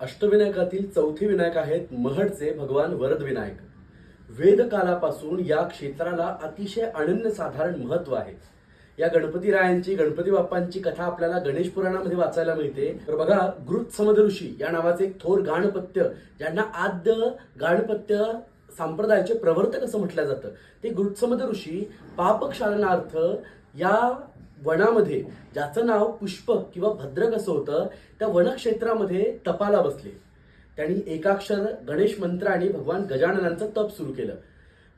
अष्टविनायकातील चौथे विनायक आहेत महडचे भगवान वरद विनायक वेदकालापासून या क्षेत्राला अतिशय अनन्यसाधारण महत्त्व आहे. या गणपती रायांची गणपती बाप्पांची कथा आपल्याला गणेश पुराणामध्ये वाचायला मिळते. तर बघा गृत समदऋषी या नावाचे एक थोर गाणपत्य ज्यांना आद्य गाणपत्य संप्रदायाचे प्रवर्तक असं म्हटलं जातं. ते गृत्समद ऋषी पापक्षालनार्थ या वनामध्ये ज्याचं नाव पुष्पक किंवा भद्रक असं होतं त्या वनक्षेत्रामध्ये तपाला बसले. त्यांनी एकाक्षर गणेश मंत्र आणि भगवान गजाननांचं तप सुरू केलं.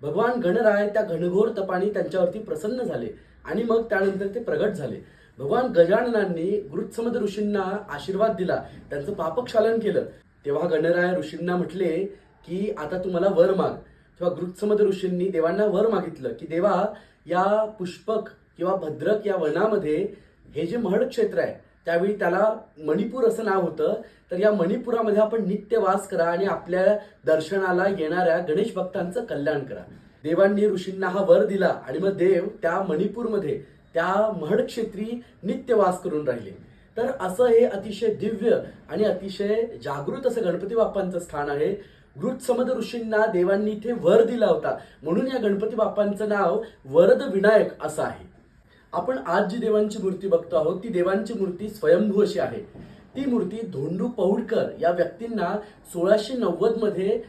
भगवान गणराय त्या घनघोर तपाने त्यांच्यावरती प्रसन्न झाले आणि मग त्यानंतर ते प्रगट झाले. भगवान गजाननांनी गृत्समद ऋषींना आशीर्वाद दिला त्यांचं पापक्षालन केलं. तेव्हा गणराय ऋषींना म्हटले की आता तुम्हाला वर माग. तेव्हा गृत्समद ऋषींनी देवांना वर मागितलं की देवा या पुष्पक किंवा भद्रक या वनामध्ये हे जे महड क्षेत्र आहे त्यावेळी त्याला मणिपूर असं नाव होतं. तर या मणिपुरामध्ये आपण नित्य वास करा आणि आपल्या दर्शनाला येणाऱ्या गणेश भक्तांचं कल्याण करा. देवांनी ऋषींना हा वर दिला आणि मग देव त्या मणिपूरमध्ये त्या महड क्षेत्री नित्य वास करून राहिले. तर असं हे अतिशय दिव्य आणि अतिशय जागृत असं गणपती बाप्पांचं स्थान आहे. गृत समद ऋषींना देवांनी इथे वर दिला होता. म्हणून या गणपती बाप्पांचं नाव वरद विनायक असं आहे. आपण आज जी देवांची मूर्ती बघतो आहोत ती देवांची मूर्ती स्वयंभू अशी आहे. ती मूर्ती धोंडू पौडकर या व्यक्तींना सोळाशे नव्वदमध्ये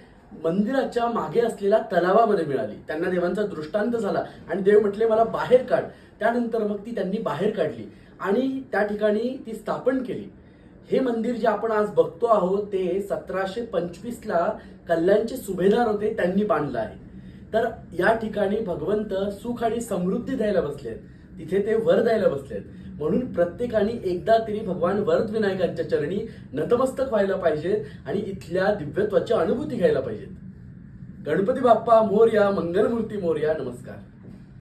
मंदिराच्या मागे असलेल्या तलावामध्ये मिळाली. त्यांना देवांचा दृष्टांत झाला आणि देव म्हटले मला बाहेर काढ. त्यानंतर मग ती त्यांनी बाहेर काढली आणि त्या ठिकाणी ती स्थापन केली. हे मंदिर जे आपण आज बघतो आहोत ते सतराशे पंचवीसला कल्याणचे सुभेदार होते त्यांनी बांधलं आहे. तर या ठिकाणी भगवंत सुख आणि समृद्धी द्यायला बसलेत. तिथे ते वर द्यायला बसलेत. म्हणून प्रत्येकाने एकदा तरी भगवान वरद विनायकांच्या चरणी नतमस्तक व्हायला पाहिजेत आणि इथल्या दिव्यत्वाची अनुभूती घ्यायला पाहिजेत गणपती बाप्पा मोर्या मंगलमूर्ती मोर्या नमस्कार.